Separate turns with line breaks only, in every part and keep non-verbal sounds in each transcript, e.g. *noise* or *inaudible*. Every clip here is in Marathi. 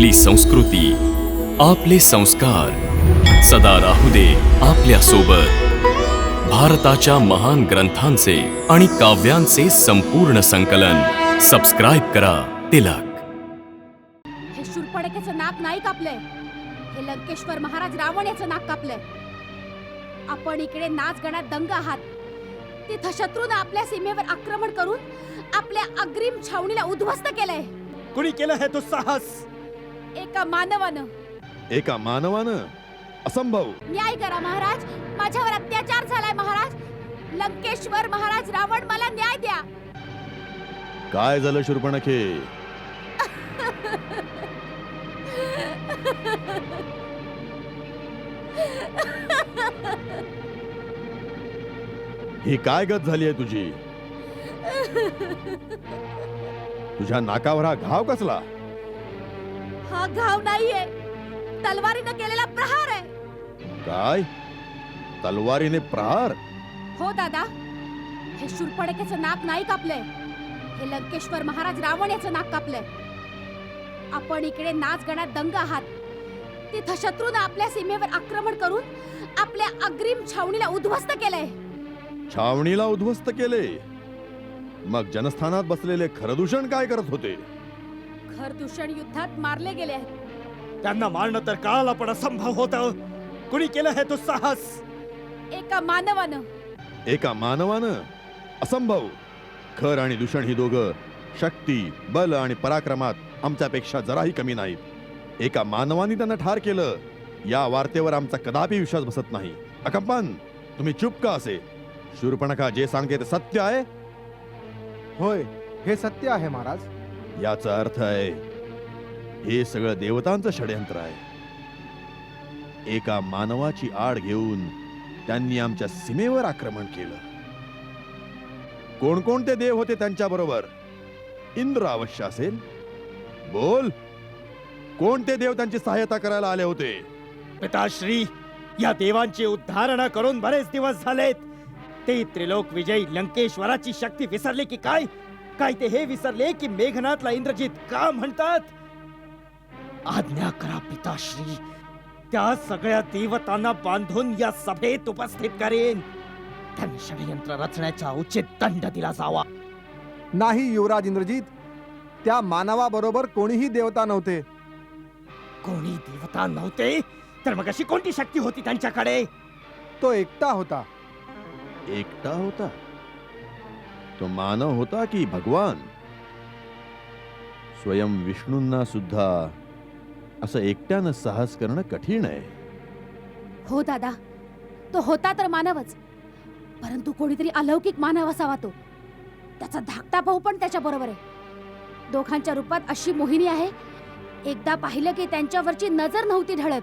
आपली संस्कृती आपले संस्कार. सदा राहू दे आपल्यासोबत भारताच्या महान ग्रंथांचे आणि काव्यांचे संपूर्ण संकलन. सबस्क्राईब करा तिलक.
हे शूरपणकेचं नाक नाही कापलंय. हे लंकेश्वर महाराज रावण याचं नाक कापलंय. आपण इकडे नाच गाण्यात दंग आहात. तिथं शत्रूनं आपल्या सीमेवर आक्रमण करून आपल्या अग्रिम छावणीला उद्ध्वस्त केलंय.
कुणी केलं हे दुस्साहस
एका मानवानं.
एका मानवानं? असंभव.
न्याय करा महाराज. माझ्यावर अत्याचार झालाय महाराज. लंकेश्वर महाराज रावण मला न्याय द्या.
काय झालं शूर्पणखे? ही काय गत झाली आहे तुझी? तुझ्या नाकावर हा घाव कसला?
हा घाव नाहीये. तलवारीनं केलेला प्रहार आहे.
काय? तलवारीने प्रहार?
हो दादा. हे शूरपणकेचं नाक नाही कापलंय. हे लंकेश्वर महाराज रावण याचं नाक कापलंय. आपण इकडे नाच गाण्यात दंग आहात. तिथं शत्रूनं आपल्या सीमेवर आक्रमण करून आपल्या अग्रिम छावणीला उद्ध्वस्त केलंय.
छावणीला उद्ध्वस्त केले? मग जनस्थानात बसलेले खरदूषण काय करत होते?
खरदूषण युद्धात मारले गेले आहेत.
त्यांना मारणं तर काळाला पण असंभव होत. कुणी केलं हे दुस्साहस?
एका मानवानं.
एका मानवानं? असंभव. खर आणि दूषण ही दोघं शक्ती बल आणि पराक्रमात आमच्यापेक्षा जराही कमी नाहीत. एका मानवाने त्यांना ठार केलं. या वार्तेवर आमचा कदापि विश्वास बसत नाही. अकंपन तुम्ही चुप का असे? शूरपणखा जे सांगते ते सत्य आहे?
होय हे सत्य आहे महाराज.
याचा अर्थ आहे हे सगळं देवतांचं षडयंत्र आहे. एका मानवाची आड घेऊन त्यांनी आमच्या सीमेवर आक्रमण केलं. कोणकोणते देव होते त्यांच्या बरोबर इंद्र अवश्य असेल. बोल कोणते देव त्यांची सहायता करायला आले होते?
पिताश्री या देवांची उद्धारणा करून बरेच दिवस झालेत. ते त्रिलोक विजयी लंकेश्वराची शक्ती विसरले की काय? काय ते हे विसरले की मेघनाथला इंद्रजित का म्हणतात? आज्ञा करा पिताश्री. त्या सगळ्या देवतांना बांधून या सभेत उपस्थित करेन. त्यांनी षडयंत्र रचण्याचा उचित दंड दिला जावा.
नाही युवराज इंद्रजित. त्या मानवाबरोबर कोणीही देवता नव्हते.
कोणी देवता नव्हते? तर मग अशी कोणती शक्ती होती त्यांच्याकडे?
तो एकटा होता.
एकटा होता? तो मानव होता की भगवान? स्वयं विष्णूंना सुद्धा असं एकट्यानं साहस करणं कठीण आहे.
हो दादा. तो होता तर मानवच. परंतु कोणीतरी अलौकिक मानव असावा तो. त्याचा धाकटा भाऊ पण त्याच्या बरोबर आहे. दोघांच्या रूपात अशी मोहिनी आहे एकदा पाहिलं की त्यांच्यावरची नजर नव्हती ढळत.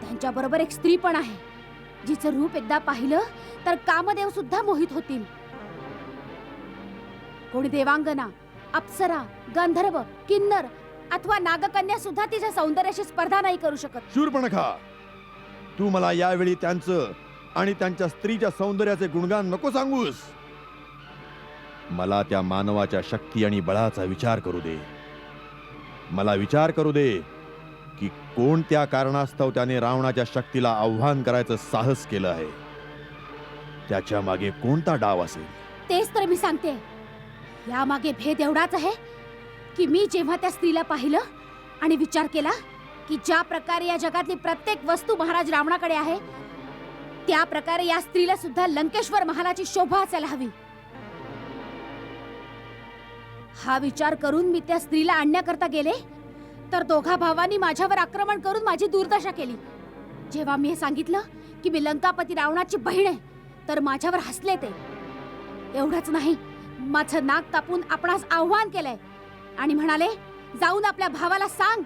त्यांच्या बरोबर एक स्त्री पण आहे. जिचं रूप एकदा पाहिलं तर कामदेव सुद्धा मोहित होतील. कोणी देवांगना अप्सरा गंधर्व किन्नर अथवा नागकन्या सुद्धा तिच्या सौंदर्याशी स्पर्धा नाही करू शकत.
शूरपणखा तू मला यावेळी त्यांचं आणि त्यांच्या स्त्रीच्या सौंदर्याचे गुणगान नको सांगूस. मला त्या मानवाच्या शक्ती आणि बळाचा विचार करू दे. मला विचार करू दे की कोणत्या कारणास्तव त्याने रावणाच्या शक्तीला आव्हान करायचं साहस केलं आहे. त्याच्यामागे कोणता डाव असेल?
तेच तर मी सांगते. यामागे भेद एवढाच आहे की मी जेव्हा त्या स्त्रीला पाहिलं आणि विचार केला की ज्या प्रकारे या जगातली प्रत्येक वस्तू महाराज रावणाकडे आहे त्या प्रकारे या स्त्रीला सुद्धा लंकेश्वर महालाची शोभा असायला हवी. हा विचार करून मी त्या स्त्रीला आणण्याकरता गेले तर दोघा भावांनी माझ्यावर आक्रमण करून माझी दुर्दशा केली. जेव्हा मी हे सांगितलं की मी लंकापती रावणाची बहीण आहे तर माझ्यावर हसले ते. एवढंच नाही माझं नाक कापून आपणास आव्हान केलंय. आणि म्हणाले जाऊन आपल्या भावाला सांग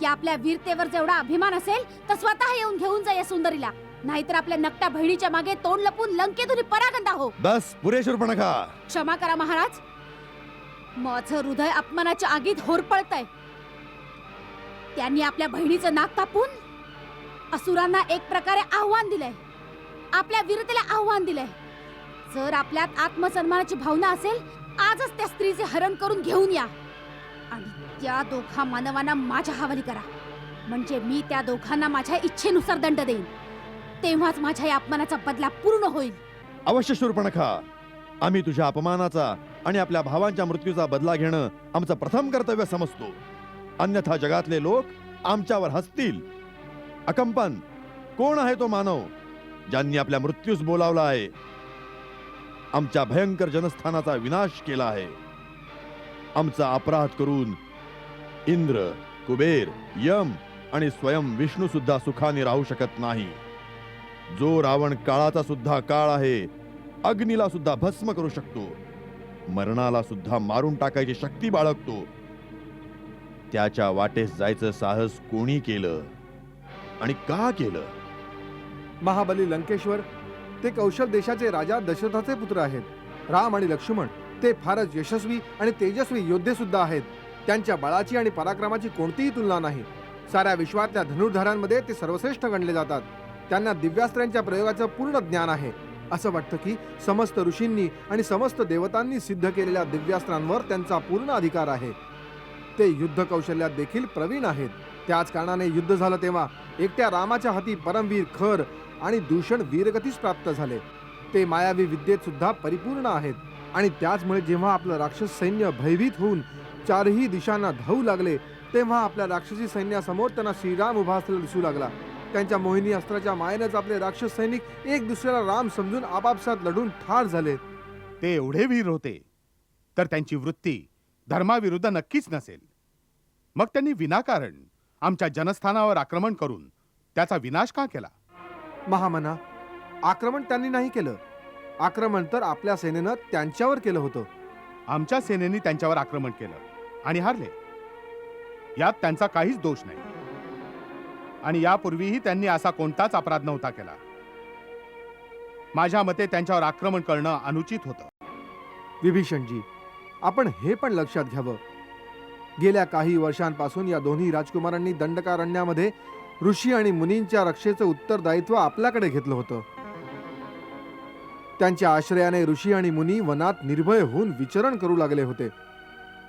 की आपल्या वीरतेवर जेवढा अभिमान असेल तर स्वतः येऊन घेऊन जा या सुंदरीला. नाहीतर आपल्या नकट्या बहिणीच्या मागे तोंड लपून लंकेतून परागंदा हो
बस पुरे शूरपणखा
क्षमा करा महाराज. माझं हृदय अपमानाच्या आगीत होरपळतय. त्यांनी आपल्या बहिणीचं नाक कापून असुरांना एक प्रकारे आव्हान दिलंय. आपल्या वीरतेला आव्हान दिलंय. जर आपल्यात आत्मसन्मानाची भावना असेल आजच त्या स्त्रीचे हरण करून घेऊन या. आणि त्या दोघा मानवांना माझ्या हवाली करा. म्हणजे मी त्या दोघांना माझ्या इच्छेनुसार दंड देईन. तेव्हाच माझ्या या अपमानाचा बदला पूर्ण होईल.
अवश्य शूरपणखा आम्ही तुझ्या अपमानाचा आणि आपल्या भावांच्या मृत्यूचा बदला घेणं आमचं प्रथम कर्तव्य समजतो. अन्यथा जगातले लोक आमच्यावर हसतील. अकंपन कोण आहे तो मानव ज्यांनी आपल्या मृत्यूस बोलावला आहे? आमच्या भयंकर जनस्थानाचा विनाश केला आहे. आमचा अपराध करून इंद्र कुबेर यम आणि स्वयं विष्णू सुद्धा सुखाने राहू शकत नाही. जो रावण काळाचा सुद्धा काळ आहे अग्नीला सुद्धा भस्म करू शकतो. मरणाला सुद्धा मारून टाकायची शक्ती बाळगतो. त्याच्या वाटेस जायचं साहस कोणी केलं आणि का केलं?
महाबली लंकेश्वर ते कौशल देशाचे राजा दशरथाचे पुत्र आहेत. राम आणि लक्ष्मण ते फारच यशस्वी आणि तेजस्वी योद्धे सुद्धा आहेत. त्यांच्या बळाची आणि पराक्रमाची कोणतीही तुलना नाही. साऱ्या विश्वातल्या धनुर्धरांमध्ये ते सर्वश्रेष्ठ गणले जातात. त्यांना दिव्यास्त्रांच्या प्रयोगाचं पूर्ण ज्ञान आहे. असं वाटतं की समस्त ऋषींनी आणि समस्त देवतांनी सिद्ध केलेल्या दिव्यास्त्रांवर त्यांचा पूर्ण अधिकार आहे. ते युद्ध कौशल्यात देखील प्रवीण आहेत. त्याच कारणाने युद्ध झालं तेव्हा एकट्या रामाच्या हाती परमवीर खर आणि दूषण वीरगतीस प्राप्त झाले. ते मायावी विद्येत सुद्धा परिपूर्ण आहेत. आणि त्याचमुळे जेव्हा आपलं राक्षस सैन्य भयभीत होऊन चारही दिशांना धावू लागले तेव्हा आपल्या राक्षसी सैन्यासमोर त्यांना श्रीराम उभा असलेला दिसू लागला. त्यांच्या मोहिनी अस्त्राच्या मायेनेच आपले राक्षस सैनिक एक दुसऱ्याला राम समजून आपापसात लढून ठार झाले.
ते एवढे वीर होते तर त्यांची वृत्ती धर्माविरुद्ध नक्कीच नसेल. मग त्यांनी विनाकारण आमच्या जनस्थानावर आक्रमण करून त्याचा विनाश का केला?
महामना आक्रमण त्यांनी नाही केलं. आक्रमण तर आपल्या सेनेनं त्यांच्यावर केलं होतं.
आमच्या सेनेने त्यांच्यावर आक्रमण केलं आणि हारले. यात त्यांचा काहीच दोष नाही. आणि यापूर्वीही त्यांनी असा कोणताच अपराध नव्हता केला. माझ्या मते त्यांच्यावर आक्रमण करणं अनुचित होतं.
विभीषणजी आपण हे पण लक्षात घ्यावं. गेल्या काही वर्षांपासून या दोन्ही राजकुमारांनी दंडकारण्यामध्ये ऋषी आणि मुनींच्या रक्षेचं उत्तरदायित्व आपल्याकडे घेतलं होतं. त्यांच्या आश्रयाने ऋषी आणि मुनी वनात निर्भय होऊन विचरण करू लागले होते.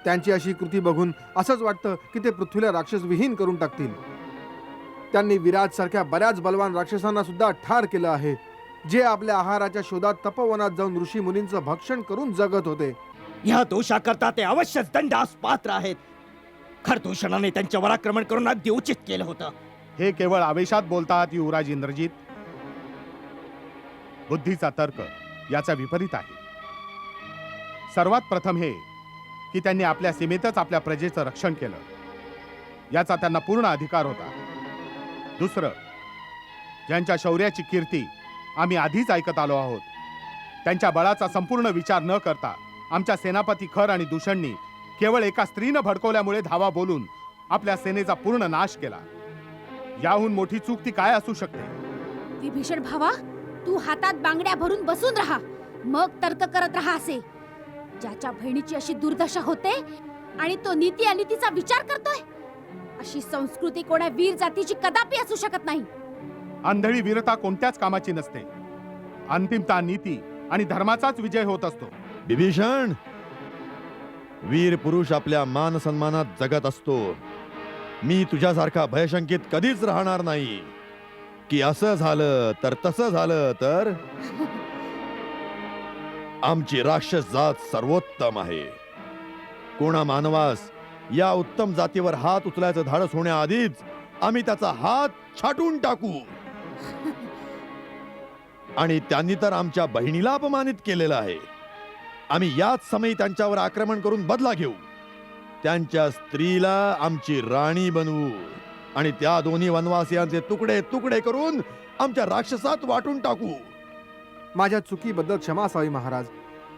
त्यांची अशी कृती बघून असंच वाटतं की ते पृथ्वीला राक्षस विहीन करून टाकतील. त्यांनी विराज सारख्या बऱ्याच बलवान राक्षसांना सुद्धा ठार केलं आहे जे आपल्या आहाराच्या शोधात तपोवनात जाऊन ऋषी मुनींचं भक्षण करून जगत होते.
या दोषाकरता ते अवश्यच दंडास पात्र आहेत. खरदूषणाने त्यांच्यावर आक्रमण करून अगदी उचित केलं होतं.
हे केवळ आवेशात बोलतात युवराज इंद्रजीत. बुद्धीचा तर्क याचा विपरीत आहे. सर्वात प्रथम हे की त्यांनी आपल्या सीमेतच आपल्या प्रजेचं रक्षण केलं. याचा त्यांना पूर्ण अधिकार होता. दुसरं ज्यांच्या शौर्याची कीर्ती आम्ही आधीच ऐकत आलो आहोत त्यांच्या बळाचा संपूर्ण विचार न करता आमच्या सेनापती खर आणि दूषणनी केवळ एका स्त्रीनं भडकवल्यामुळे धावा बोलून आपल्या सेनेचा पूर्ण नाश केला. याहून मोठी चूक ती काय असू शकते?
विभीषण भावा तू हातात बांगड्या भरून बसून राहा. मग तर्क करत राहा असे. ज्याच्या बहिणीची अशी दुर्दशा होते आणि तो नीती अनितीचा विचार करतोय अशी संस्कृती कोणा वीर जातीची कदापि असू शकत नाही.
आंधळी वीरता कोणत्याच कामाची नसते. अंतिमता नीती आणि धर्माचाच विजय होत असतो.
विभीषण! वीर पुरुष आपल्या मान सन्मानात जगत असतो. मी तुझ्यासारखा भयशंकित कधीच राहणार नाही. की असं झालं तर तसं झालं तर? *laughs* आमची राक्षस जात सर्वोत्तम आहे. कोणा मानवास या उत्तम जातीवर हात उचलायचं धाडस होण्याआधीच आम्ही त्याचा हात छाटून टाकू. *laughs* आणि त्यांनी तर आमच्या बहिणीला अपमानित केलेलं आहे. आम्ही याच समयी त्यांच्यावर आक्रमण करून बदला घेऊ. त्यांच्या स्त्रीला आमची राणी बनवू. आणि त्या दोन्ही वनवासियांचे तुकडे तुकडे करून आमच्या राक्षसात वाटून टाकू.
माझ्या चुकीबद्दल क्षमा असावी महाराज.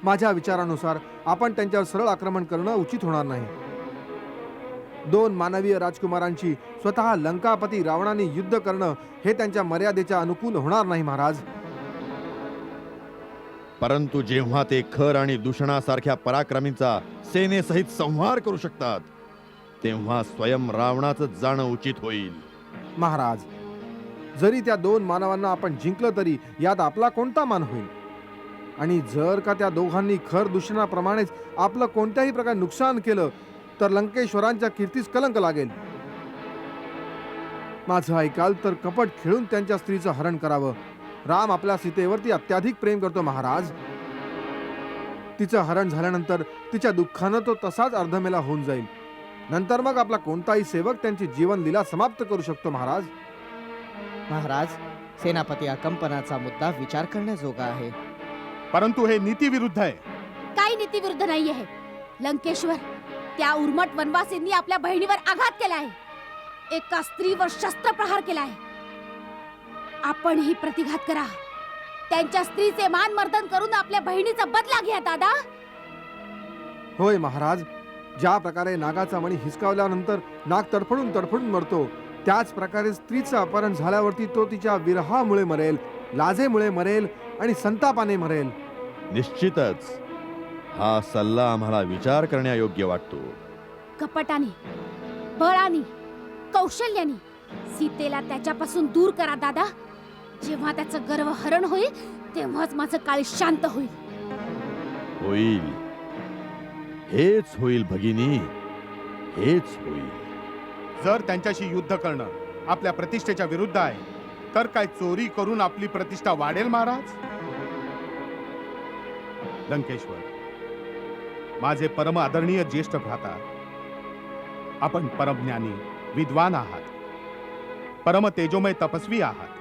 माझ्या विचारानुसार आपण त्यांच्यावर सरळ आक्रमण करणं उचित होणार नाही. दोन मानवीय राजकुमारांची स्वतः लंकापती रावणाने युद्ध करणं हे त्यांच्या मर्यादेच्या अनुकूल होणार नाही महाराज.
परंतु जेव्हा ते खर आणि दूषणासारख्या पराक्रमींचा सेनेसहित संहार करू शकतात तेव्हा स्वयं रावणाचं जाणं उचित होईल.
महाराज जरी त्या दोन मानवांना आपण जिंकलं तरी यात आपला कोणता मान होईल? आणि जर का त्या दोघांनी खर दूषणाप्रमाणेच आपलं कोणत्याही प्रकारे नुकसान केलं तर लंकेश्वरांच्या कीर्तीस कलंक लागेल. माझं ऐकाल तर कपट खेळून त्यांच्या स्त्रीचं हरण करावं. राम आपल्या सीतेवरती अत्याधिक प्रेम करतो महाराज. तिचं हरण झाल्यानंतर तिच्या दुःखानं तो तसाच अर्धमेला होऊन जाईल. नंतर मग आपला कोणताही सेवक त्यांची जीवन लीला समाप्त करू शकतो महाराज.
महाराज सेनापती अकंपनाचा मुद्दा विचार करण्याजोगा आहे.
परंतु हे नीतीविरुद्ध आहे.
काही नीतीविरुद्ध नाहीये हे. लंकेश्वर त्या उर्मट वनवासींनी आपल्या बहिणीवर आघात केला आहे. एका स्त्रीवर शस्त्रप्रहार केला आहे. आपणही प्रतिघात करा. त्यांच्या स्त्रीचे मान मर्दन करून आपल्या बहिणीचा बदला घ्या दादा.
होय महाराज. ज्या प्रकारे नागाचा मणी हिसकावल्यानंतर नाग तडफडून तडफडून मरतो त्याच प्रकारे स्त्रीचं अपहरण झाल्यावरती तो तिच्या विरहामुळे मरेल लाजेमुळे मरेल आणि संतापाने मरेल.
निश्चितच. हा सल्ला आम्हाला विचार करण्यायोग्य वाटतो.
कपटाने बळाने कौशल्याने सीतेला त्याच्यापासून दूर करा दादा. जेव्हा त्याचं गर्व हरण होईल तेव्हाच माझं काळ शांत होईल.
होईल. हेच होईल भगिनी. हेच होईल.
जर त्यांच्याशी युद्ध करणं आपल्या प्रतिष्ठेच्या विरुद्ध आहे तर काय चोरी करून आपली प्रतिष्ठा वाढेल महाराज? लंकेश्वर माझे परम आदरणीय ज्येष्ठ भ्राता आपण परमज्ञानी विद्वान आहात. परम तेजोमय तपस्वी आहात.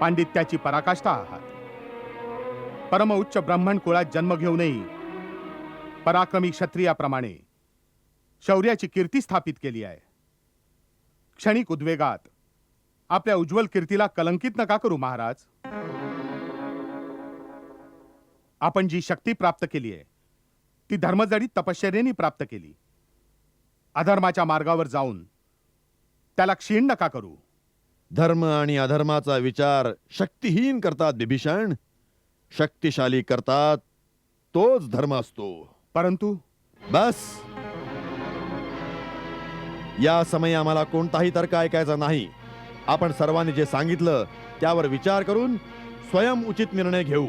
पांडित्याची पराकाष्ठा आहात परम उच्च ब्राह्मण कुळात जन्म घेऊनही पराक्रमी क्षत्रियाप्रमाणे शौर्याची कीर्ती स्थापित केली आहे. क्षणिक उद्वेगात आपल्या उज्ज्वल कीर्तीला कलंकित नका करू महाराज. आपण जी शक्ती प्राप्त केली आहे ती धर्मजडीत तपश्चर्याने प्राप्त केली. अधर्माच्या मार्गावर जाऊन त्याला क्षीण नका करू.
धर्म आणि अधर्माचा विचार शक्तिहीन करतात बिभीषण. शक्तिशाली करतात तोच धर्म असतो.
परंतु?
बस. या समयी आम्हाला कोणताही तर्क ऐकायचा नाही. आपण सर्वांनी जे सांगितलं त्यावर विचार करून स्वयं उचित निर्णय घेऊ.